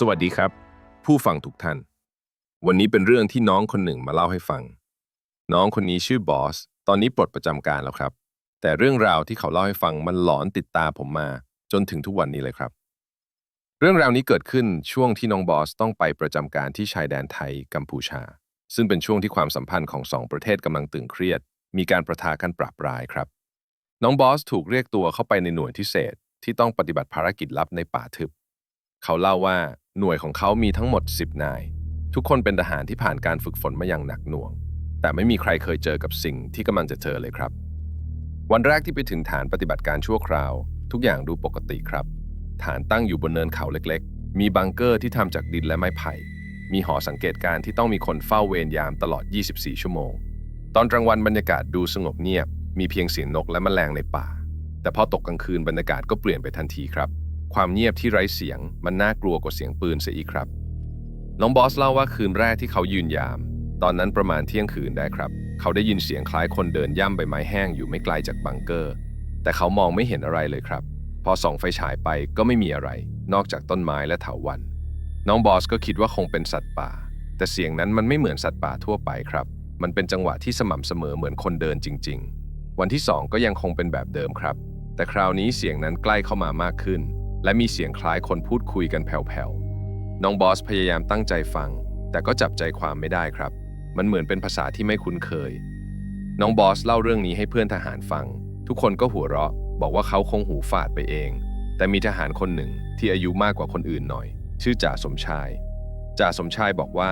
สวัสดีครับ ผู้ฟังทุกท่าน วันนี้เป็นเรื่องที่น้องคนหนึ่งมาเล่าให้ฟัง น้องคนนี้ชื่อบอส ตอนนี้ปลดประจำการแล้วครับ แต่เรื่องราวที่เขาเล่าให้ฟังมันหลอนติดตาผมมา จนถึงทุกวันนี้เลยครับ เรื่องราวนี้เกิดขึ้นช่วงที่น้องบอสต้องไปประจำการที่ชายแดนไทยกัมพูชา ซึ่งเป็นช่วงที่ความสัมพันธ์ของสองประเทศกำลังตึงเครียด มีการประทะกันปราบรายครับ น้องบอสถูกเรียกตัวเข้าไปในหน่วยพิเศษที่ต้องปฏิบัติภารกิจลับในป่าทึบ เขาเล่าว่า หน่วยของเขามีทั้งหมด 10 นาย ทุกคนเป็นทหารที่ผ่านการฝึกฝนมาอย่างหนักหน่วง แต่ไม่มีใครเคยเจอกับสิ่งที่กำลังจะเจอเลยครับ วันแรกที่ไปถึงฐานปฏิบัติการชั่วคราว ทุกอย่างดูปกติครับ ฐานตั้งอยู่บนเนินเขาเล็กๆ มีบังเกอร์ที่ทำจากดินและไม้ไผ่ มีหอสังเกตการณ์ที่ต้องมีคนเฝ้าเวรยามตลอด 24 ชั่วโมง ตอนกลางวันบรรยากาศดูสงบเงียบ มีเพียงเสียงนกและแมลงในป่า แต่พอตกกลางคืนบรรยากาศก็เปลี่ยนไปทันทีครับ ความเงียบที่ไร้เสียงมันน่ากลัวกว่าเสียงปืนเสียอีกครับ น้องบอสเล่าว่าคืนแรกที่เขายืนยาม ตอนนั้นประมาณเที่ยงคืนได้ครับ เขาได้ยินเสียงคล้ายคนเดินย่ำใบไม้แห้งอยู่ไม่ไกลจากบังเกอร์ แต่เขามองไม่เห็นอะไรเลยครับ พอส่องไฟฉายไปก็ไม่มีอะไร นอกจากต้นไม้และเถาวัลย์น้องบอสก็คิดว่าคงเป็นสัตว์ป่า แต่เสียงนั้นมันไม่เหมือนสัตว์ป่าทั่วไปครับ มันเป็นจังหวะที่สม่ำเสมอเหมือนคนเดินจริง ๆ วันที่สองก็ยังคงเป็นแบบเดิมครับ แต่คราวนี้เสียงนั้นใกล้เข้ามามากขึ้น และมีเสียงคล้ายคนพูดคุยกันแผ่วๆ น้องบอสพยายามตั้งใจฟัง แต่ก็จับใจความไม่ได้ครับ มันเหมือนเป็นภาษาที่ไม่คุ้นเคย น้องบอสเล่าเรื่องนี้ให้เพื่อนทหารฟัง ทุกคนก็หัวเราะ บอกว่าเขาคงหูฝาดไปเอง แต่มีทหารคนหนึ่งที่อายุมากกว่าคนอื่นหน่อย ชื่อจ่าสมชาย จ่าสมชายบอกว่า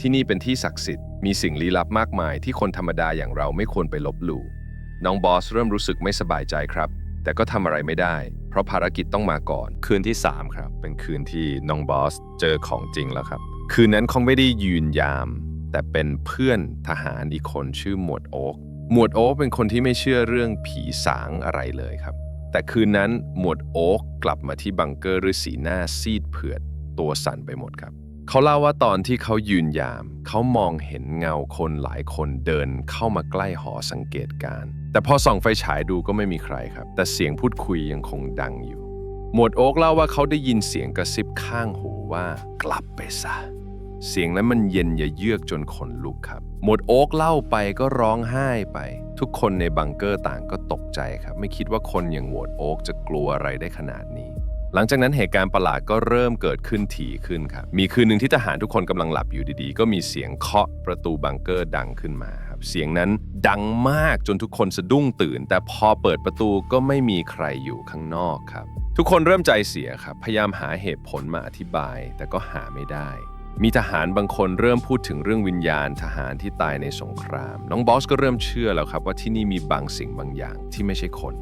ที่นี่เป็นที่ศักดิ์สิทธิ์ มีสิ่งลี้ลับมากมายที่คนธรรมดาอย่างเราไม่ควรไปลบหลู่ น้องบอสเริ่มรู้สึกไม่สบายใจครับ แต่ก็ทำอะไรไม่ได้ เพราะภารกิจต้องมาก่อน คืนที่ 3 ครับ เป็นคืนที่น้องบอสเจอของจริงแล้วครับ คืนนั้นเขาไม่ได้ยืนยาม แต่เป็นเพื่อนทหารอีกคนชื่อหมวดโอ๊กหมวดโอ๊กเป็นคนที่ไม่เชื่อเรื่องผีสางอะไรเลยครับ แต่คืนนั้นหมวดโอ๊กกลับมาที่บังเกอร์ด้วยสีหน้าซีดเผือด ตัวสั่นไปหมดครับเขาเล่าว่าตอนที่เขายืนยาม เขามองเห็นเงาคนหลายคนเดินเข้ามาใกล้หอสังเกตการณ์ แต่พอส่องไฟฉายดูก็ไม่มีใครครับ แต่เสียงพูดคุยยังคงดังอยู่ หมวดโอ๊กเล่าว่าเขาได้ยินเสียงกระซิบข้างหูว่ากลับไปซะ เสียงนั้นมันเย็นอย่าเยือกจนขนลุกครับ หมวดโอ๊กเล่าไปก็ร้องไห้ไป ทุกคนในบังเกอร์ต่างก็ตกใจครับ ไม่คิดว่าคนอย่างหมวดโอ๊กจะกลัวอะไรได้ขนาดนี้ หลังจากนั้นเหตุการณ์ประหลาดก็เริ่มเกิดขึ้นถี่ขึ้นครับ มีคืนหนึ่งที่ทหารทุกคนกำลังหลับอยู่ดีๆ ก็มีเสียงเคาะประตูบังเกอร์ดังขึ้นมาครับ เสียงนั้นดังมากจนทุกคนสะดุ้งตื่น แต่พอเปิดประตูก็ไม่มีใครอยู่ข้างนอกครับ ทุกคนเริ่มใจเสียครับ พยายามหาเหตุผลมาอธิบาย แต่ก็หาไม่ได้ มีทหารบางคนเริ่มพูดถึงเรื่องวิญญาณทหารที่ตายในสงคราม น้องบอสก็เริ่มเชื่อแล้วครับว่าที่นี่มีบางสิ่งบางอย่างที่ไม่ใช่คน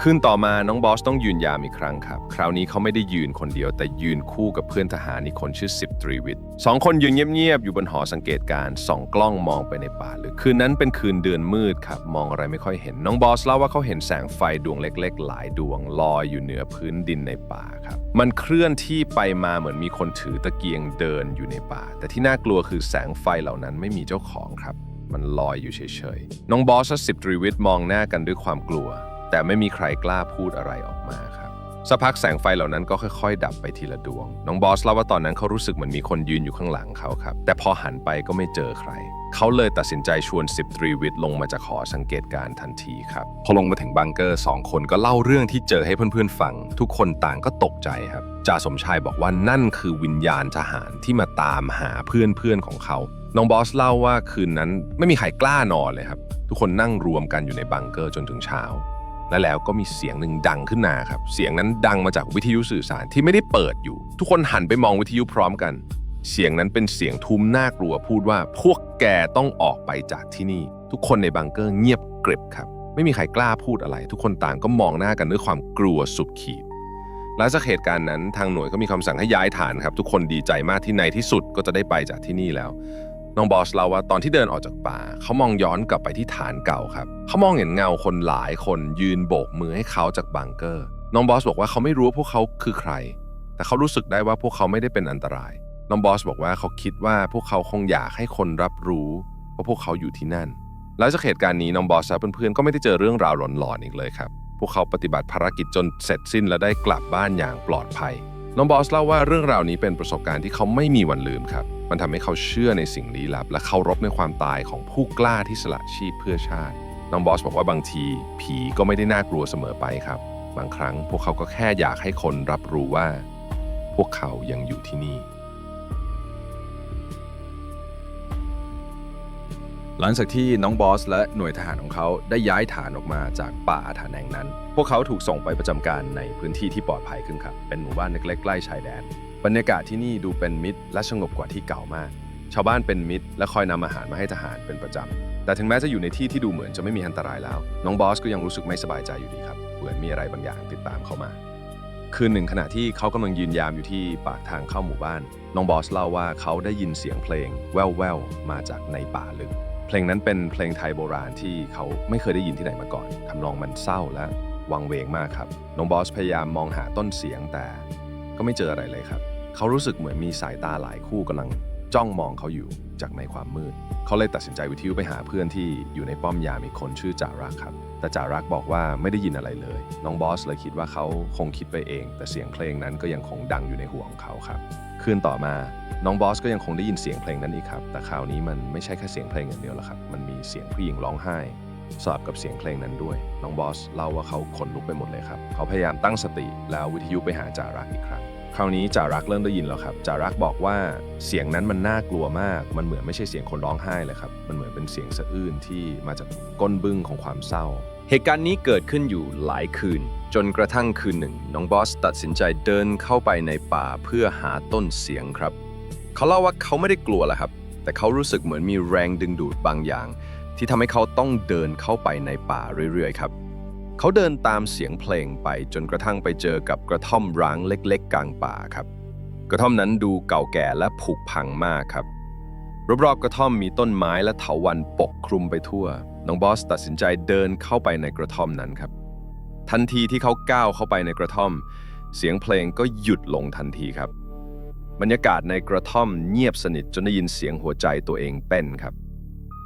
คืนต่อมาน้องบอสต้องยืนยามอีกครั้งครับ คราวนี้เขาไม่ได้ยืนคนเดียว แต่ยืนคู่กับเพื่อนทหารอีกคนชื่อสิบตรีวิทย์สองคนยืนเงียบๆ อยู่บนหอสังเกตการส่องกล้องมองไปในป่าลึกคืนนั้นเป็นคืนเดือนมืดครับ มองอะไรไม่ค่อยเห็นน้องบอสเล่าว่าเขาเห็นแสงไฟดวงเล็ก ๆ หลายดวงลอยอยู่เหนือพื้นดินในป่าครับ มันเคลื่อนที่ไปมาเหมือนมีคนถือตะเกียงเดินอยู่ในป่า แต่ที่น่ากลัวคือแสงไฟเหล่านั้นไม่มีเจ้าของครับ มันลอยอยู่เฉยๆน้องบอสและสิบตรีวิทย์มองหน้ากันด้วยความกลัว แต่ไม่มีใครกล้าพูดอะไรออกมาครับสักพักแสงไฟเหล่านั้นก็ค่อย ๆ ดับไปทีละดวง น้องบอสเล่าว่าตอนนั้นเขารู้สึกเหมือนมีคนยืนอยู่ข้างหลังเขาครับ แต่พอหันไปก็ไม่เจอใคร เขาเลยตัดสินใจชวนสิบตรีวิทย์ลงมาจากหอสังเกตการณ์ทันทีครับ พอลงมาถึงบังเกอร์สองคนก็เล่าเรื่องที่เจอให้เพื่อนๆฟัง ทุกคนต่างก็ตกใจครับจ่าสมชายบอกว่านั่นคือวิญญาณทหารที่มาตามหาเพื่อนๆของเขาน้องบอสเล่าว่าคืนนั้นไม่มีใครกล้านอนเลยครับ ทุกคนนั่งรวมกันอยู่ในบังเกอร์จนถึงเช้า และแล้วก็มีเสียงหนึ่งดังขึ้นมาครับ เสียงนั้นดังมาจากวิทยุสื่อสารที่ไม่ได้เปิดอยู่ ทุกคนหันไปมองวิทยุพร้อมกัน เสียงนั้นเป็นเสียงทุ้มน่ากลัวพูดว่า พวกแกต้องออกไปจากที่นี่ ทุกคนในบังเกอร์เงียบกริบครับ ไม่มีใครกล้าพูดอะไร ทุกคนต่างก็มองหน้ากันด้วยความกลัวสุดขีดหลังจากเหตุการณ์นั้นทางหน่วยก็มีคำสั่งให้ย้ายฐานครับ ทุกคนดีใจมากที่ในที่สุดก็จะได้ไปจากที่นี่แล้ว น้องบอสเล่าว่าตอนที่เดินออกจากป่าเขามองย้อนกลับไปที่ฐานเก่าครับเขามองเห็นเงาคนหลายคนยืนโบกมือให้เขาจากบังเกอร์ น้องบอสบอกว่าเขาไม่รู้ว่าพวกเขาคือใคร แต่เขารู้สึกได้ว่าพวกเขาไม่ได้เป็นอันตราย น้องบอสบอกว่าเขาคิดว่าพวกเขาคงอยากให้คนรับรู้ว่าพวกเขาอยู่ที่นั่น หลังจากเหตุการณ์นี้น้องบอสและเพื่อนๆก็ไม่ได้เจอเรื่องราวหลอนๆอีกเลยครับ พวกเขาปฏิบัติภารกิจจนเสร็จสิ้นและได้กลับบ้านอย่างปลอดภัย น้องบอสเล่าว่าเรื่องราวนี้เป็นประสบการณ์ที่เขาไม่มีวันลืมครับ มันทำให้เขาเชื่อในสิ่งลี้ลับ และเคารพในความตายของผู้กล้าที่สละชีพเพื่อชาติ น้องบอสบอกว่าบางทีผีก็ไม่ได้น่ากลัวเสมอไปครับ บางครั้งพวกเขาก็แค่อยากให้คนรับรู้ว่า พวกเขายังอยู่ที่นี่ หลังจากที่น้องบอสและหน่วยทหารของเขาได้ย้ายฐานออกมาจากป่าอาถรรพ์แห่งนั้น พวกเขาถูกส่งไปประจำการในพื้นที่ที่ปลอดภัยขึ้นครับ เป็นหมู่บ้านเล็กๆใกล้ชายแดน บรรยากาศที่นี่ดูเป็นมิตรและสงบกว่าที่เก่ามาก ชาวบ้านเป็นมิตร และคอยนำอาหารมาให้ทหารเป็นประจำ แต่ถึงแม้จะอยู่ในที่ที่ดูเหมือนจะไม่มีอันตรายแล้ว น้องบอสก็ยังรู้สึกไม่สบายใจอยู่ดีครับ เหมือนมีอะไรบางอย่างติดตามเขามา คืนหนึ่งขณะที่เขากำลังยืนยามอยู่ที่ปากทางเข้าหมู่บ้าน น้องบอสเล่าว่าเขาได้ยินเสียงเพลง แว่วๆมาจากในป่าลึก เพลงนั้นเป็นเพลงไทยโบราณที่เขาไม่เคยได้ยินที่ไหนมาก่อนทำนองมันเศร้าและ วังเวงมากครับ น้องบอสพยายามมองหาต้นเสียงแต่ก็ไม่เจออะไรเลยครับ เขารู้สึกเหมือนมีสายตาหลายคู่กำลังจ้องมองเขาอยู่จากในความมืด เขาเลยตัดสินใจวิทยุไปหาเพื่อนที่อยู่ในป้อมยามอีกคนชื่อจารักครับ แต่จารักบอกว่าไม่ได้ยินอะไรเลย น้องบอสเลยคิดว่าเขาคงคิดไปเอง แต่เสียงเพลงนั้นก็ยังคงดังอยู่ในหัวของเขาครับ คืนต่อมา น้องบอสก็ยังคงได้ยินเสียงเพลงนั้นอีกครับ แต่คราวนี้มันไม่ใช่แค่เสียงเพลงอย่างเดียวแล้วครับ มันมีเสียงผู้หญิงร้องไห้ สลับกับเสียงเพลงนั้นด้วย น้องบอสเล่าว่าเขาขนลุกไปหมดเลยครับ เขาพยายามตั้งสติแล้ววิทยุไปหาจารักอีกครั้ง คราวนี้จารักเริ่มได้ยินแล้วครับจารักบอกว่าเสียงนั้นมันน่ากลัวมาก มันเหมือนไม่ใช่เสียงคนร้องไห้เลยครับ มันเหมือนเป็นเสียงสะอื้นที่มาจากก้นบึ้งของความเศร้า เหตุการณ์นี้เกิดขึ้นอยู่หลายคืน จนกระทั่งคืนหนึ่ง น้องบอสตัดสินใจเดินเข้าไปในป่าเพื่อหาต้นเสียงครับ เขาเล่าว่าเขาไม่ได้กลัวแหละครับ แต่เขารู้สึกเหมือนมีแรงดึงดูดบางอย่าง ที่ทำให้เขาต้องเดินเข้าไปในป่าเรื่อยๆครับ เขาเดินตามเสียงเพลงไปจนกระทั่งไปเจอกับกระท่อมร้างเล็กๆ กลางป่าครับ กระท่อมนั้นดูเก่าแก่และผุพังมากครับรอบๆกระท่อมมีต้นไม้และเถาวัลย์ปกคลุมไปทั่ว น้องบอสตัดสินใจเดินเข้าไปในกระท่อมนั้นครับ ทันทีที่เขาก้าวเข้าไปในกระท่อม เสียงเพลงก็หยุดลงทันทีครับ บรรยากาศในกระท่อมเงียบสนิทจนได้ยินเสียงหัวใจตัวเองเต้นครับ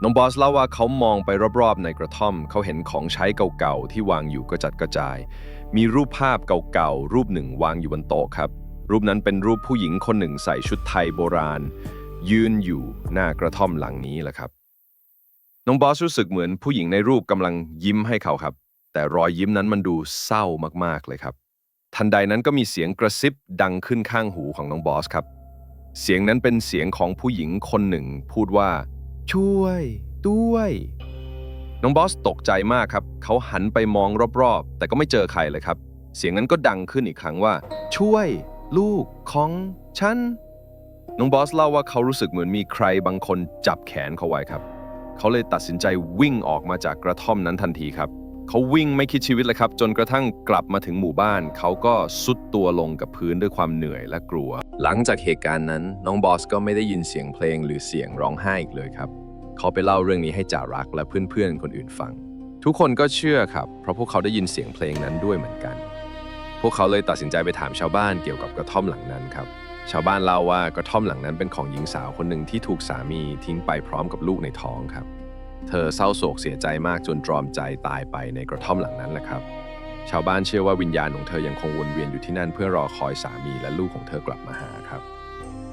น้องบอสเล่าว่าเขามองไปรอบๆ ในกระท่อม เขาเห็นของใช้เก่าๆ ที่วางอยู่กระจัดกระจาย มีรูปภาพเก่าๆ รูปหนึ่งวางอยู่บนโต๊ะครับ รูปนั้นเป็นรูปผู้หญิงคนหนึ่งใส่ชุดไทยโบราณ ยืนอยู่หน้ากระท่อมหลังนี้แหละครับ น้องบอสรู้สึกเหมือนผู้หญิงในรูปกำลังยิ้มให้เขาครับ แต่รอยยิ้มนั้นมันดูเศร้ามากๆเลยครับ ทันใดนั้นก็มีเสียงกระซิบดังขึ้นข้างหูของน้องบอสครับ เสียงนั้นเป็นเสียงของผู้หญิงคนหนึ่งพูดว่า ช่วย ด้วย น้องบอสตกใจมากครับ เขาหันไปมองรอบๆ แต่ก็ไม่เจอใครเลยครับ เสียงนั้นก็ดังขึ้นอีกครั้งว่า ช่วย ลูกของฉัน น้องบอสเล่าว่าเขารู้สึกเหมือนมีใครบางคนจับแขนเขาไว้ครับ เขาเลยตัดสินใจวิ่งออกมาจากกระท่อมนั้นทันทีครับ เขาวิ่งไม่คิดชีวิตเลยครับ จนกระทั่งกลับมาถึงหมู่บ้าน เขาก็สุดตัวลงกับพื้นด้วยความเหนื่อยและกลัว หลังจากเหตุการณ์นั้นน้องบอสก็ไม่ได้ยินเสียงเพลงหรือเสียงร้องไห้อีกเลยครับ เขาไปเล่าเรื่องนี้ให้จ่ารักและเพื่อนๆคนอื่นฟัง ทุกคนก็เชื่อครับ เพราะพวกเขาได้ยินเสียงเพลงนั้นด้วยเหมือนกัน พวกเขาเลยตัดสินใจไปถามชาวบ้านเกี่ยวกับกระท่อมหลังนั้นครับ ชาวบ้านเล่าว่ากระท่อมหลังนั้นเป็นของหญิงสาวคนหนึ่งที่ถูกสามีทิ้งไปพร้อมกับลูกในท้องครับ เธอเศร้าโศกเสียใจมากจนตรอมใจตายไปในกระท่อมหลังนั้นแหละครับ ชาวบ้านเชื่อว่าวิญญาณของเธอยังคงวนเวียนอยู่ที่นั่นเพื่อรอคอยสามีและลูกของเธอกลับมาหาครับ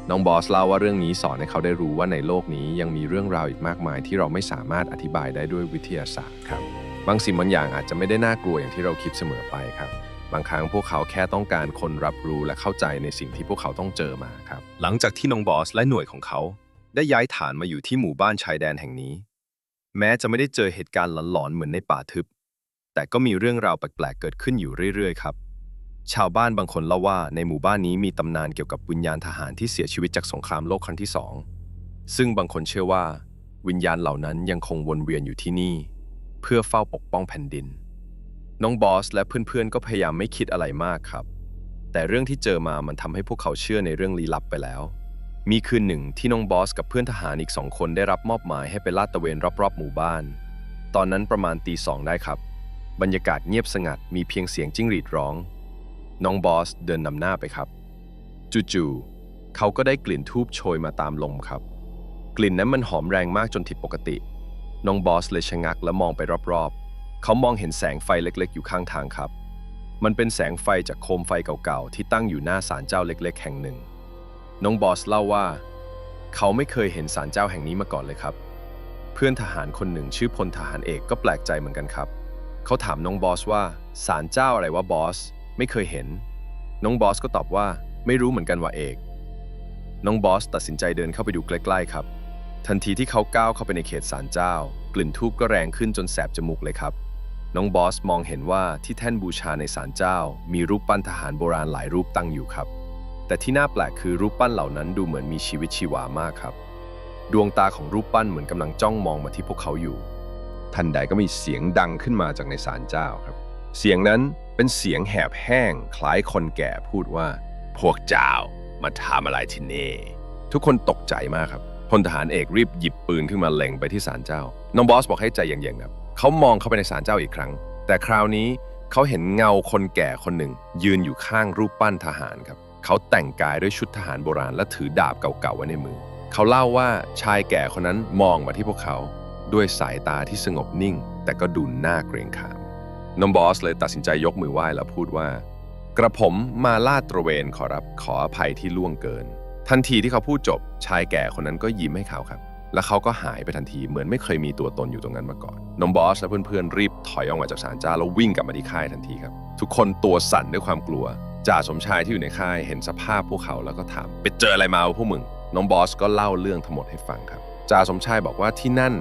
น้องบอสเล่าว่าเรื่องนี้สอนให้เขาได้รู้ว่าในโลกนี้ยังมีเรื่องราวอีกมากมายที่เราไม่สามารถอธิบายได้ด้วยวิทยาศาสตร์ครับ บางสิ่งบางอย่างอาจจะไม่ได้น่ากลัวอย่างที่เราคิดเสมอไปครับ บางครั้งพวกเขาแค่ต้องการคนรับรู้และเข้าใจในสิ่งที่พวกเขาต้องเจอมาครับ หลังจากที่น้องบอสและหน่วยของเขา ได้ย้ายฐานมาอยู่ที่หมู่บ้านชายแดนแห่งนี้ แม้จะไม่ได้เจอเหตุการณ์หลอนๆเหมือนในป่าทึบ แต่ก็มีเรื่องราวแปลกๆ เกิดขึ้นอยู่เรื่อยๆ ครับ ชาวบ้านบางคนเล่าว่าในหมู่บ้านนี้มีตำนานเกี่ยวกับวิญญาณทหารที่เสียชีวิตจากสงครามโลกครั้งที่สอง ซึ่งบางคนเชื่อว่า วิญญาณเหล่านั้นยังคงวนเวียนอยู่ที่นี่ เพื่อเฝ้าปกป้องแผ่นดิน น้องบอสและเพื่อนๆ ก็พยายามไม่คิดอะไรมากครับ แต่เรื่องที่เจอมามันทำให้พวกเขาเชื่อในเรื่องลี้ลับไปแล้ว มีคืนหนึ่งที่น้องบอสกับเพื่อนทหารอีกสองคนได้รับมอบหมายให้ไปลาดตระเวนรอบๆหมู่บ้าน ตอนนั้นประมาณตีสองได้ครับ บรรยากาศเงียบสงัดมีเพียงเสียงจิ้งหรีดร้อง น้องบอสเดินนำหน้าไปครับ จู่ๆเขาก็ได้กลิ่นทูบโชยมาตามลมครับ กลิ่นนั้นมันหอมแรงมากจนผิดปกติ น้องบอสเลยชะงักและมองไปรอบๆ เขามองเห็นแสงไฟเล็กๆ อยู่ข้างทางครับ มันเป็นแสงไฟจากโคมไฟเก่าๆ ที่ตั้งอยู่หน้าศาลเจ้าเล็ก ๆ แห่งหนึ่ง น้องบอสเล่าว่า เขาไม่เคยเห็นศาลเจ้าแห่งนี้มาก่อนเลยครับ เพื่อนทหารคนหนึ่งชื่อพลทหารเอกก็แปลกใจเหมือนกันครับ เขาถามน้องบอสว่าศาลเจ้าอะไรวะบอส ไม่เคยเห็น น้องบอสก็ตอบว่าไม่รู้เหมือนกันว่าเอก น้องบอสตัดสินใจเดินเข้าไปดูใกล้ๆครับ ทันทีที่เขาก้าวเข้าไปในเขตศาลเจ้า กลิ่นทูบก็แรงขึ้นจนแสบจมูกเลยครับ น้องบอสมองเห็นว่าที่แท่นบูชาในศาลเจ้า มีรูปปั้นทหารโบราณหลายรูปตั้งอยู่ครับแต่ที่น่าแปลกคือรูปปั้นเหล่านั้นดูเหมือนมีชีวิตชีวามากครับ ดวงตาของรูปปั้นเหมือนกำลังจ้องมองมาที่พวกเขาอยู่ ทันใดก็มีเสียงดังขึ้นมาจากในศาลเจ้าครับ เสียงนั้นเป็นเสียงแหบแห้ง คล้ายคนแก่พูดว่า พวกเจ้ามาทำอะไรที่นี่ ทุกคนตกใจมากครับพลทหารเอกรีบหยิบปืนขึ้นมาเล็งไปที่ศาลเจ้า น้องบอสบอกให้ใจเย็นๆครับเขามองเข้าไปในศาลเจ้าอีกครั้ง แต่คราวนี้เขาเห็นเงาคนแก่คนหนึ่ง ยืนอยู่ข้างรูปปั้นทหารครับเขาแต่งกายด้วยชุดทหารโบราณและถือดาบเก่าๆไว้ในมือ เขาเล่าว่าชายแก่คนนั้นมองมาที่พวกเขา ด้วยสายตาที่สงบนิ่ง แต่ก็ดูน่าเกรงขามน้องบอสเลยตัดสินใจยกมือไหว้แล้วพูดว่า กระผมมาลาดตระเวนขอรับขออภัยที่ล่วงเกิน ทันทีที่เขาพูดจบชายแก่คนนั้นก็ยิ้มให้เขาครับ แล้วเขาก็หายไปทันทีเหมือนไม่เคยมีตัวตนอยู่ตรงนั้นมาก่อนน้องบอสและเพื่อนๆรีบถอยออกมาจากศาลเจ้าแล้ววิ่งกลับมาที่ค่ายทันทีครับ ทุกคนตัวสั่นด้วยความกลัวจ่าสมชายที่อยู่ในค่ายเห็นสภาพพวกเขาแล้วก็ถามไปเจออะไรมาพวกมึงน้องบอสก็เล่าเรื่องทั้งหมดให้ฟังครับจ่าสมชายบอกว่าที่นั่น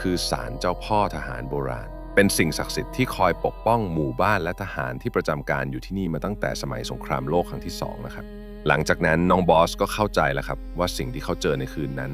คือศาลเจ้าพ่อทหารโบราณ เป็นสิ่งศักดิ์สิทธิ์ที่คอยปกป้องหมู่บ้านและทหารที่ประจำการอยู่ที่นี่มาตั้งแต่สมัยสงครามโลกครั้งที่สองนะครับหลังจากนั้นน้องบอสก็เข้าใจแล้วครับว่าสิ่งที่เขาเจอในคืนนั้น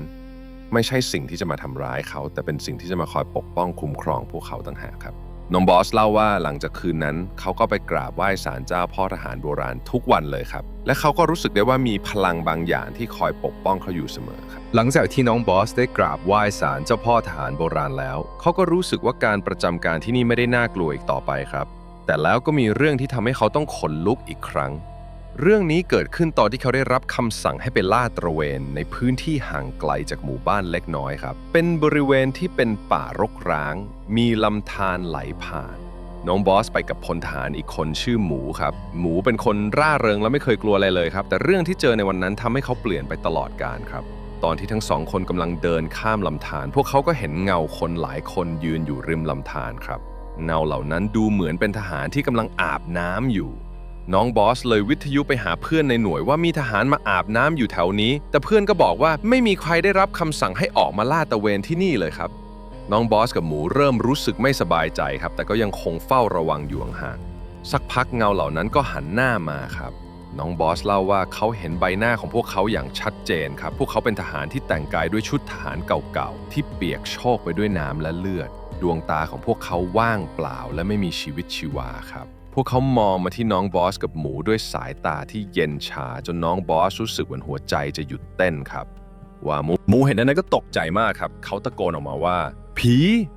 ไม่ใช่สิ่งที่จะมาทำร้ายเขา แต่เป็นสิ่งที่จะมาคอยปกป้องคุ้มครองพวกเขาต่างหากครับ น้องบอสเล่าว่าหลังจากคืนนั้น เขาก็ไปกราบไหว้ศาลเจ้าพ่อทหารโบราณทุกวันเลยครับ และเขาก็รู้สึกได้ว่ามีพลังบางอย่างที่คอยปกป้องเขาอยู่เสมอครับ หลังจากที่น้องบอสได้กราบไหว้ศาลเจ้าพ่อทหารโบราณแล้ว เขาก็รู้สึกว่าการประจำการที่นี่ไม่ได้น่ากลัวอีกต่อไปครับ แต่แล้วก็มีเรื่องที่ทำให้เขาต้องขนลุกอีกครั้ง เรื่องนี้เกิดขึ้นตอนที่เขาได้รับคำสั่งให้ไปล่าตระเวน ในพื้นที่ห่างไกลจากหมู่บ้านเล็กน้อยครับ เป็นบริเวณที่เป็นป่ารกร้าง มีลำธารไหลผ่าน น้องบอสไปกับพลทหารอีกคนชื่อหมูครับ หมูเป็นคนร่าเริงและไม่เคยกลัวอะไรเลยครับ แต่เรื่องที่เจอในวันนั้นทำให้เขาเปลี่ยนไปตลอดกาลครับ ตอนที่ทั้งสองคนกำลังเดินข้ามลำธารพวกเขาก็เห็นเงาคนหลายคนยืนอยู่ริมลำธารครับ เงาเหล่านั้นดูเหมือนเป็นทหารที่กำลังอาบน้ำอยู่ น้องบอสเลยวิทยุไปหาเพื่อนในหน่วยว่ามีทหารมาอาบน้ำอยู่แถวนี้ แต่เพื่อนก็บอกว่าไม่มีใครได้รับคำสั่งให้ออกมาล่าตะเวนที่นี่เลยครับ น้องบอสกับหมูเริ่มรู้สึกไม่สบายใจครับ แต่ก็ยังคงเฝ้าระวังอยู่ห่างสักพักเงาเหล่านั้นก็หันหน้ามาครับ น้องบอสเล่าว่าเขาเห็นใบหน้าของพวกเขาอย่างชัดเจนครับ พวกเขาเป็นทหารที่แต่งกายด้วยชุดทหารเก่าๆที่เปียกโชกไปด้วยน้ำและเลือด ดวงตาของพวกเขาว่างเปล่าและไม่มีชีวิตชีวาครับ พวกเขามองมาที่น้องบอสกับหมูด้วยสายตาที่เย็นชาจนน้องบอสรู้สึกเหมือนหัวใจจะหยุดเต้นครับว่าหมูหมูเห็นนั้นก็ตกใจมากครับ เขาตะโกนออกมาว่า ผี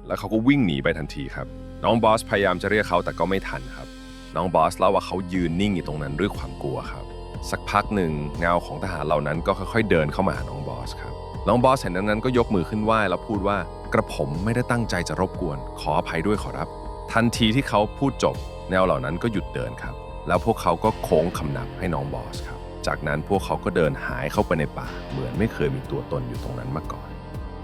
แล้วเขาก็วิ่งหนีไปทันทีครับ น้องบอสพยายามจะเรียกเขาแต่ก็ไม่ทันครับ น้องบอสเล่าว่าเขายืนนิ่งอยู่ตรงนั้นด้วยความกลัวครับ สักพักหนึ่งเงาของทหารเหล่านั้นก็ค่อยๆเดินเข้ามาหาน้องบอสครับน้องบอสเห็นดังนั้นก็ยกมือขึ้นไหว้แล้วพูดว่ากระผมไม่ได้ตั้งใจจะรบกวน ขออภัยด้วยขอรับ ทันทีที่เขาพูดจบ แนวเหล่านั้นก็หยุดเดินครับ แล้วพวกเขาก็โค้งคำนับให้น้องบอสครับ จากนั้นพวกเขาก็เดินหายเข้าไปในป่า เหมือนไม่เคยมีตัวตนอยู่ตรงนั้นมาก่อน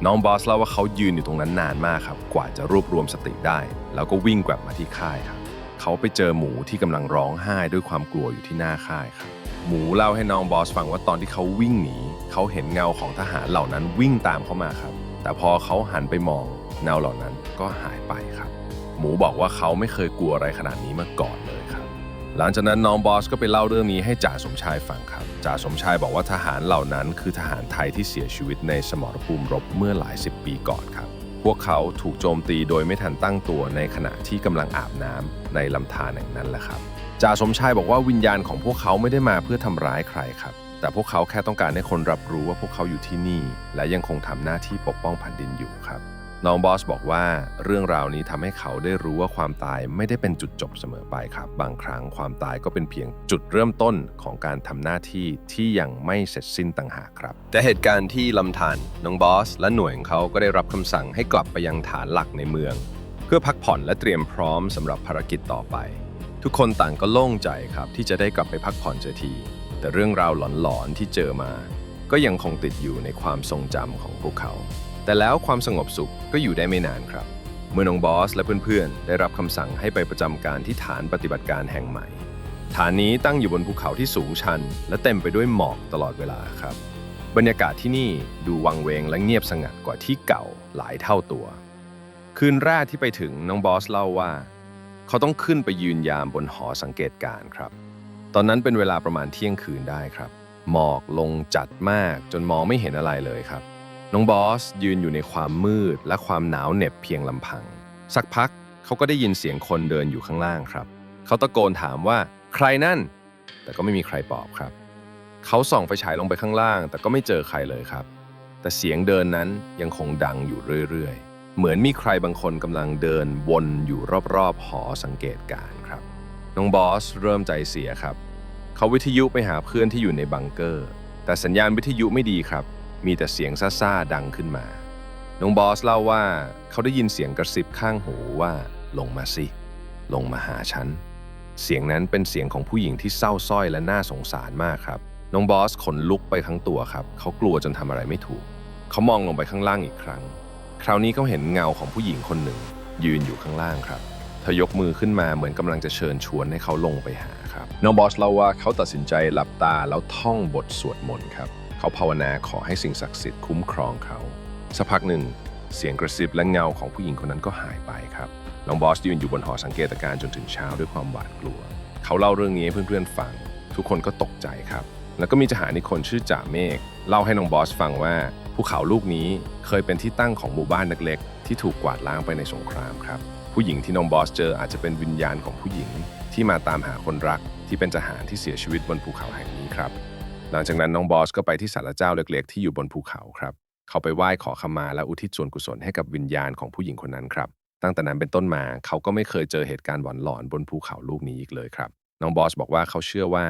น้องบอสเล่าว่าเขายืนอยู่ตรงนั้นนานมากครับ กว่าจะรวบรวมสติได้ แล้วก็วิ่งกลับมาที่ค่ายครับ เขาไปเจอหมูที่กำลังร้องไห้ด้วยความกลัวอยู่ที่หน้าค่ายครับ หมูเล่าให้น้องบอสฟังว่าตอนที่เขาวิ่งหนี เขาเห็นเงาของทหารเหล่านั้นวิ่งตามเขามาครับ แต่พอเขาหันไปมองเงาเหล่านั้นก็หายไปครับ หมูบอกว่าเขาไม่เคยกลัวอะไรขนาดนี้มาก่อนเลยครับ หลังจากนั้นน้องบอสก็ไปเล่าเรื่องนี้ให้จ่าสมชายฟังครับจ่าสมชายบอกว่าทหารเหล่านั้นคือทหารไทยที่เสียชีวิตในสมรภูมิรบเมื่อหลายสิบปีก่อนครับ พวกเขาถูกโจมตีโดยไม่ทันตั้งตัวในขณะที่กำลังอาบน้ำในลำธารแห่งนั้นแหละครับจ่าสมชายบอกว่าวิญญาณของพวกเขาไม่ได้มาเพื่อทำร้ายใครครับ แต่พวกเขาแค่ต้องการให้คนรับรู้ว่าพวกเขาอยู่ที่นี่ และยังคงทำหน้าที่ปกป้องแผ่นดินอยู่ครับ น้องบอสบอกว่าเรื่องราวนี้ทำให้เขาได้รู้ว่าความตายไม่ได้เป็นจุดจบเสมอไปครับ บางครั้งความตายก็เป็นเพียงจุดเริ่มต้นของการทำหน้าที่ที่ยังไม่เสร็จสิ้นต่างหากครับ แต่เหตุการณ์ที่ลำธารน้องบอส และหน่วยของเขาก็ได้รับคำสั่งให้กลับไปยังฐานหลักในเมือง เพื่อพักผ่อนและเตรียมพร้อมสำหรับภารกิจต่อไป ทุกคนต่างก็โล่งใจครับที่จะได้กลับไปพักผ่อนเสียที แต่เรื่องราวหลอนๆที่เจอมา ก็ยังคงติดอยู่ในความทรงจำของพวกเขา แต่แล้วความสงบสุขก็อยู่ได้ไม่นานครับ เมื่อน้องบอสและเพื่อนๆ ได้รับคำสั่งให้ไปประจำการที่ฐานปฏิบัติการแห่งใหม่ ฐานนี้ตั้งอยู่บนภูเขาที่สูงชัน และเต็มไปด้วยหมอกตลอดเวลาครับ บรรยากาศที่นี่ดูวังเวงและเงียบสงัดกว่าที่เก่าหลายเท่าตัว คืนแรกที่ไปถึงน้องบอสเล่าว่า เขาต้องขึ้นไปยืนยามบนหอสังเกตการณ์ครับ ตอนนั้นเป็นเวลาประมาณเที่ยงคืนได้ครับ หมอกลงจัดมากจนมองไม่เห็นอะไรเลยครับ น้องบอสยืนอยู่ในความมืดและความหนาวเหน็บเพียงลำพัง สักพักเขาก็ได้ยินเสียงคนเดินอยู่ข้างล่างครับ เขาตะโกนถามว่าใครนั่น แต่ก็ไม่มีใครตอบครับ เขาส่องไฟฉายลงไปข้างล่าง แต่ก็ไม่เจอใครเลยครับ แต่เสียงเดินนั้นยังคงดังอยู่เรื่อยๆ เหมือนมีใครบางคนกำลังเดินวนอยู่รอบๆหอสังเกตการครับ น้องบอสเริ่มใจเสียครับ เขาวิทยุไปหาเพื่อนที่อยู่ในบังเกอร์ แต่สัญญาณวิทยุไม่ดีครับ มีแต่เสียงซ่าๆดังขึ้นมา น้องบอสเล่าว่าเขาได้ยินเสียงกระซิบข้างหูว่าลงมาสิ ลงมาหาฉัน เสียงนั้นเป็นเสียงของผู้หญิงที่เศร้าสร้อยและน่าสงสารมากครับ น้องบอสขนลุกไปทั้งตัวครับ เขากลัวจนทำอะไรไม่ถูก เขามองลงไปข้างล่างอีกครั้ง คราวนี้เขาเห็นเงาของผู้หญิงคนหนึ่ง ยืนอยู่ข้างล่างครับเธอยกมือขึ้นมาเหมือนกำลังจะเชิญชวนให้เขาลงไปหาครับ น้องบอสเล่าว่าเขาตัดสินใจหลับตาแล้วท่องบทสวดมนต์ครับ เขาภาวนาขอให้สิ่งศักดิ์สิทธิ์คุ้มครองเขาสักพักหนึ่ง เสียงกระซิบและเงาของผู้หญิงคนนั้นก็หายไปครับน้องบอสยืนอยู่บนหอสังเกตการณ์จนถึงเช้าด้วยความหวาดกลัว เขาเล่าเรื่องนี้ให้เพื่อนๆฟัง ทุกคนก็ตกใจครับ แล้วก็มีทหารอีกคนชื่อจ่าเมฆเล่าให้น้องบอสฟังว่าภูเขาลูกนี้เคยเป็นที่ตั้งของหมู่บ้านเล็กๆ ที่ถูกกวาดล้างไปในสงครามครับ ผู้หญิงที่น้องบอสเจออาจจะเป็นวิญญาณของผู้หญิงที่มาตามหาคนรักที่เป็นทหารที่เสียชีวิตบนภูเขาแห่งนี้ครับ หลังจากนั้นน้องบอสก็ไปที่ศาลเจ้าเล็กๆ ที่อยู่บนภูเขาครับ เขาไปไหว้ขอขมาและอุทิศส่วนกุศลให้กับวิญญาณของผู้หญิงคนนั้นครับ ตั้งแต่นั้นเป็นต้นมาเขาก็ไม่เคยเจอเหตุการณ์หลอนหลอนบนภูเขาลูกนี้อีกเลยครับ น้องบอสบอกว่าเขาเชื่อว่า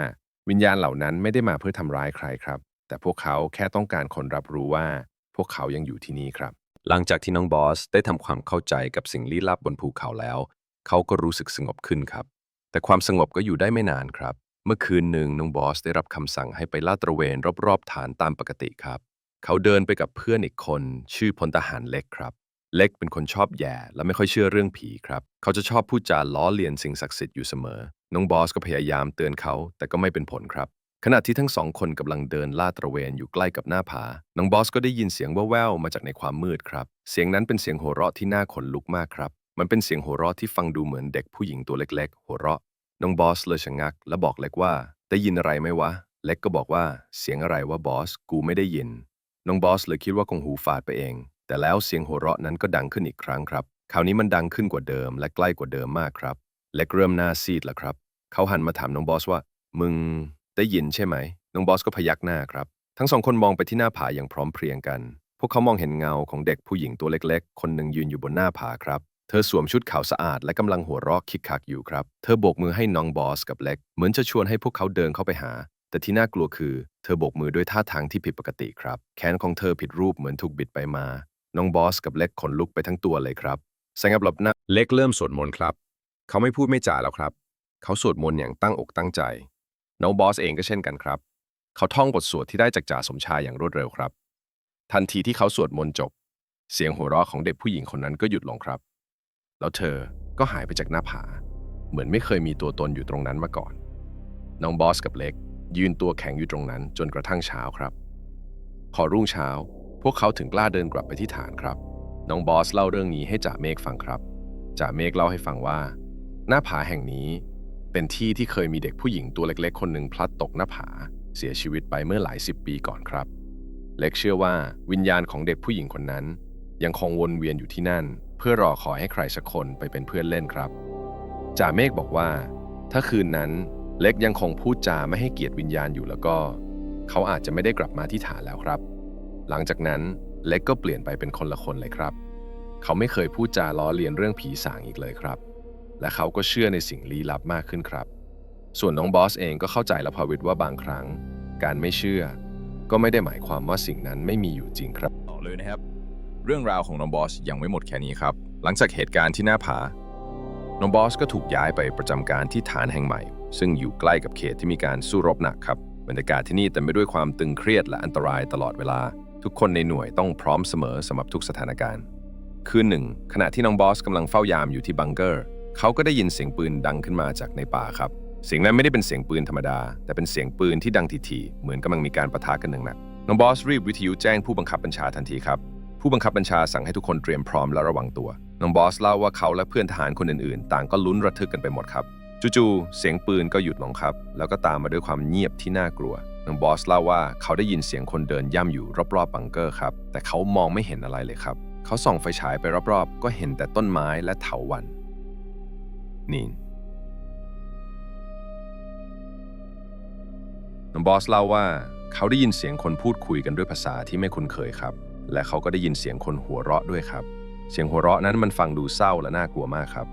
วิญญาณเหล่านั้นไม่ได้มาเพื่อทำร้ายใครครับ แต่พวกเขาแค่ต้องการคนรับรู้ว่า พวกเขายังอยู่ที่นี่ครับ หลังจากที่น้องบอสได้ทำความเข้าใจกับสิ่งลี้ลับบนภูเขาแล้ว เขาก็รู้สึกสงบขึ้นครับ แต่ความสงบก็อยู่ได้ไม่นานครับ เมื่อคืนหนึ่งน้องบอสได้รับคำสั่งให้ไปลาดตระเวนรอบๆ ฐานตามปกติครับ เขาเดินไปกับเพื่อนอีกคน ชื่อพลทหารเล็กครับ เล็กเป็นคนชอบแย่และไม่ค่อยเชื่อเรื่องผีครับ เขาจะชอบพูดจาล้อเลียนสิ่งศักดิ์สิทธิ์อยู่เสมอ น้องบอสก็พยายามเตือนเขาแต่ก็ไม่เป็นผลครับ ขณะที่ทั้งสองคนกำลังเดินลาดตระเวนอยู่ใกล้กับหน้าผา น้องบอสก็ได้ยินเสียงแว่วๆมาจากในความมืดครับ เสียงนั้นเป็นเสียงหัวเราะที่น่าขนลุกมากครับ มันเป็นเสียงหัวเราะที่ฟังดูเหมือนเด็กผู้หญิงตัวเล็ก ๆ หัวเราะ น้องบอสเลยชะงัก และบอกเล็กว่า ได้ยินอะไรไหมวะ เล็กก็บอกว่า เสียงอะไรวะบอส กูไม่ได้ยิน น้องบอสเลยคิดว่าคงหูฝาดไปเอง แต่แล้วเสียงหัวเราะนั้นก็ดังขึ้นอีกครั้งครับ คราวนี้มันดังขึ้นกว่าเดิม และใกล้กว่าเดิมมากครับ เล็กเริ่มหน้าซีดแล้วครับ เขาหันมาถามน้องบอสว่า มึงได้ยินใช่ไหม น้องบอสก็พยักหน้าครับ ทั้งสองคนมองไปที่หน้าผาอย่างพร้อมเพรียงกัน พวกเขามองเห็นเงาของเด็กผู้หญิงตัวเล็ก ๆ คนหนึ่งยืนอยู่บนหน้าผาครับ เธอสวมชุดขาวสะอาดและกำลังหัวเราะคิกคักอยู่ครับ เธอโบกมือให้น้องบอสกับเล็ก เหมือนจะชวนให้พวกเขาเดินเข้าไปหา แต่ที่น่ากลัวคือ เธอโบกมือด้วยท่าทางที่ผิดปกติครับ แขนของเธอผิดรูปเหมือนถูกบิดไปมา น้องบอสกับเล็กขนลุกไปทั้งตัวเลยครับสงับหลบหน้าเล็กเริ่มสวดมนต์ครับ เขาไม่พูดไม่จ่าแล้วครับ เขาสวดมนต์อย่างตั้งอกตั้งใจ น้องบอสเองก็เช่นกันครับ เขาท่องบทสวดที่ได้จากจ่าสมชายอย่างรวดเร็วครับ ทันทีที่เขาสวดมนต์จบ เสียงหัวเราะของเด็กผู้หญิงคนนั้นก็หยุดลงครับ แล้วเธอก็หายไปจากหน้าผา เหมือนไม่เคยมีตัวตนอยู่ตรงนั้นมาก่อน น้องบอสกับเล็ก ยืนตัวแข็งอยู่ตรงนั้นจนกระทั่งเช้าครับพอรุ่งเช้า พวกเขาถึงกล้าเดินกลับไปที่ฐานครับ น้องบอสเล่าเรื่องนี้ให้จ่าเมฆฟังครับจ่าเมฆเล่าให้ฟังว่า หน้าผาแห่งนี้ เป็นที่ที่เคยมีเด็กผู้หญิงตัวเล็กๆ คนหนึ่งพลัดตกหน้าผา เสียชีวิตไปเมื่อหลายสิบปีก่อนครับ เล็กเชื่อว่าวิญญาณของเด็กผู้หญิงคนนั้น ยังคงวนเวียนอยู่ที่นั่น เพื่อรอคอยให้ใครสักคนไปเป็นเพื่อนเล่นครับจ่าเมฆบอกว่า ถ้าคืนนั้นเล็กยังคงพูดจาไม่ให้เกียรติวิญญาณอยู่แล้วก็ เขาอาจจะไม่ได้กลับมาที่ฐานแล้วครับ หลังจากนั้นเล็กก็เปลี่ยนไปเป็นคนละคนเลยครับ เขาไม่เคยพูดจาล้อเลียนเรื่องผีสางอีกเลยครับ และเขาก็เชื่อในสิ่งลี้ลับมากขึ้นครับ ส่วนน้องบอสเองก็เข้าใจละภาวิตว่าบางครั้ง การไม่เชื่อ ก็ไม่ได้หมายความว่าสิ่งนั้นไม่มีอยู่จริงครับต่อเลยนะครับ เรื่องราวของน้องบอสยังไม่หมดแค่นี้ครับ หลังจากเหตุการณ์ที่หน้าผา น้องบอสก็ถูกย้ายไปประจำการที่ฐานแห่งใหม่ ซึ่งอยู่ใกล้กับเขตที่มีการสู้รบหนักครับ บรรยากาศที่นี่เต็มไปด้วยความตึงเครียดและอันตรายตลอดเวลา ทุกคนในหน่วยต้องพร้อมเสมอสำหรับทุกสถานการณ์ คืนหนึ่ง ขณะที่น้องบอสกำลังเฝ้ายามอยู่ที่บังเกอร์ เขาก็ได้ยินเสียงปืนดังขึ้นมาจากในป่าครับ เสียงนั้นไม่ได้เป็นเสียงปืนธรรมดา แต่เป็นเสียงปืนที่ดังทีๆเหมือนกำลังมีการปะทะกันหนักๆน้องบอสรีบวิทยุแจ้งผู้บังคับบัญชาทันทีครับ ผู้บังคับบัญชาสั่งให้ทุกคนเตรียมพร้อมและระวังตัว น้องบอสเล่าว่าเขาและเพื่อนทหารคนอื่นๆ ต่างก็ลุ้นระทึกกันไปหมดครับจู่ๆเสียงปืนก็หยุดลงครับ แล้วก็ตามมาด้วยความเงียบที่น่ากลัวน้องบอสเล่าว่าเขาได้ยินเสียงคนเดินย่ำอยู่รอบๆบังเกอร์ครับ แต่เขามองไม่เห็นอะไรเลยครับ เขาส่องไฟฉายไปรอบๆ ก็เห็นแต่ต้นไม้และเถาวัลย์นี่น้องบอสเล่าว่า เขาได้ยินเสียงคนพูดคุยกันด้วยภาษาที่ไม่คุ้นเคยครับ และเขาก็ได้ยินเสียงคนหัวเราะด้วยครับ เสียงหัวเราะนั้นมันฟังดูเศร้าและน่ากลัวมากครับ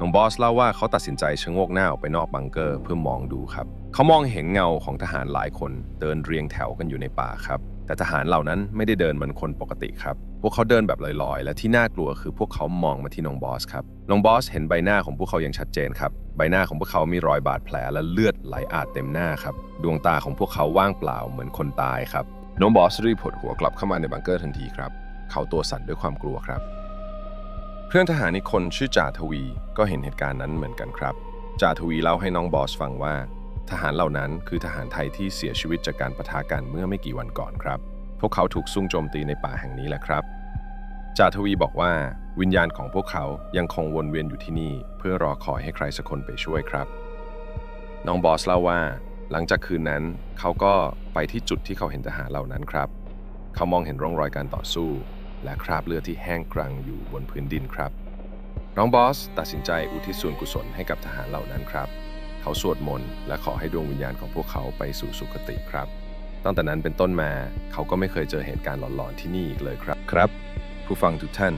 น้องบอสเล่าว่าเขาตัดสินใจชะโงกหน้าออกไปนอกบังเกอร์เพื่อมองดูครับ เขามองเห็นเงาของทหารหลายคนเดินเรียงแถวกันอยู่ในป่าครับ แต่ทหารเหล่านั้นไม่ได้เดินเหมือนคนปกติครับ พวกเขาเดินแบบลอยๆ และที่น่ากลัวคือพวกเขามองมาที่น้องบอสครับ น้องบอสเห็นใบหน้าของพวกเขาอย่างชัดเจนครับ ใบหน้าของพวกเขามีรอยบาดแผลและเลือดไหลอาบเต็มหน้าครับ ดวงตาของพวกเขาว่างเปล่าเหมือนคนตายครับ น้องบอสรีบหดหัวกลับเข้ามาในบังเกอร์ทันทีครับ เขาตัวสั่นด้วยความกลัวครับ เพื่อนทหารอีกคนชื่อจ่าทวีก็เห็นเหตุการณ์นั้นเหมือนกันครับจ่าทวีเล่าให้น้องบอสฟังว่า ทหารเหล่านั้นคือทหารไทยที่เสียชีวิตจากการปะทะกันเมื่อไม่กี่วันก่อนครับ พวกเขาถูกซุ่มโจมตีในป่าแห่งนี้แหละครับจ่าทวีบอกว่า วิญญาณของพวกเขายังคงวนเวียนอยู่ที่นี่ เพื่อรอคอยให้ใครสักคนไปช่วยครับ น้องบอสเล่าว่า หลังจากคืนนั้นเขาก็ไปที่จุดที่เขาเห็นทหารเหล่านั้นครับ เขามองเห็นร่องรอยการต่อสู้ และคราบเลือดที่แห้งกรังอยู่บนพื้นดินครับ น้องบอสตัดสินใจอุทิศส่วนกุศลให้กับทหารเหล่านั้นครับ เขาสวดมนต์และขอให้ดวงวิญญาณของพวกเขาไปสู่สุคติครับ ตั้งแต่นั้นเป็นต้นมาเขาก็ไม่เคยเจอเหตุการณ์หลอนๆที่นี่อีกเลยครับครับ ผู้ฟังทุกท่าน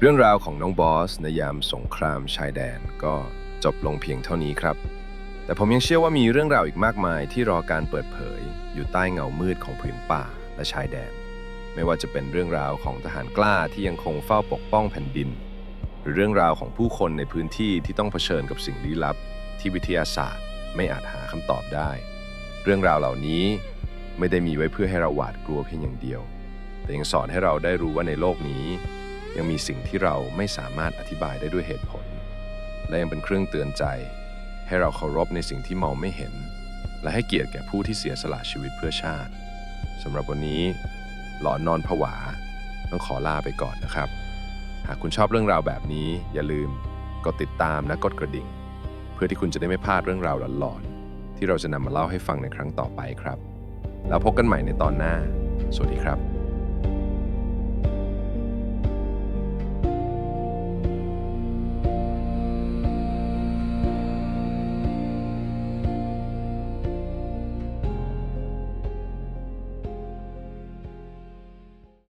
เรื่องราวของน้องบอสในยามสงครามชายแดนก็จบลงเพียงเท่านี้ครับ แต่ผมยังเชื่อว่ามีเรื่องราวอีกมากมายที่รอการเปิดเผย อยู่ใต้เงามืดของผืนป่าและชายแดน ไม่ว่าจะเป็นเรื่องราวของทหารกล้าที่ยังคงเฝ้าปกป้องแผ่นดิน หรือเรื่องราวของผู้คนในพื้นที่ที่ต้องเผชิญกับสิ่งลี้ลับ ที่วิทยาศาสตร์ไม่อาจหาคำตอบได้ เรื่องราวเหล่านี้ไม่ได้มีไว้เพื่อให้เราหวาดกลัวเพียงอย่างเดียว แต่ยังสอนให้เราได้รู้ว่าในโลกนี้ ยังมีสิ่งที่เราไม่สามารถอธิบายได้ด้วยเหตุผล และยังเป็นเครื่องเตือนใจ ให้เราเคารพในสิ่งที่มองไม่เห็น และให้เกียรติแก่ผู้ที่เสียสละชีวิตเพื่อชาติสำหรับวันนี้ หลอนนอนผวา ต้องขอลาไปก่อนนะครับ หากคุณชอบเรื่องราวแบบนี้ อย่าลืมกดติดตามและกดกระดิ่ง เพื่อที่คุณจะได้ไม่พลาดเรื่องราวหลอนๆที่เราจะนำมาเล่าให้ฟังในครั้งต่อไปครับ แล้วพบกันใหม่ในตอนหน้า สวัสดีครับ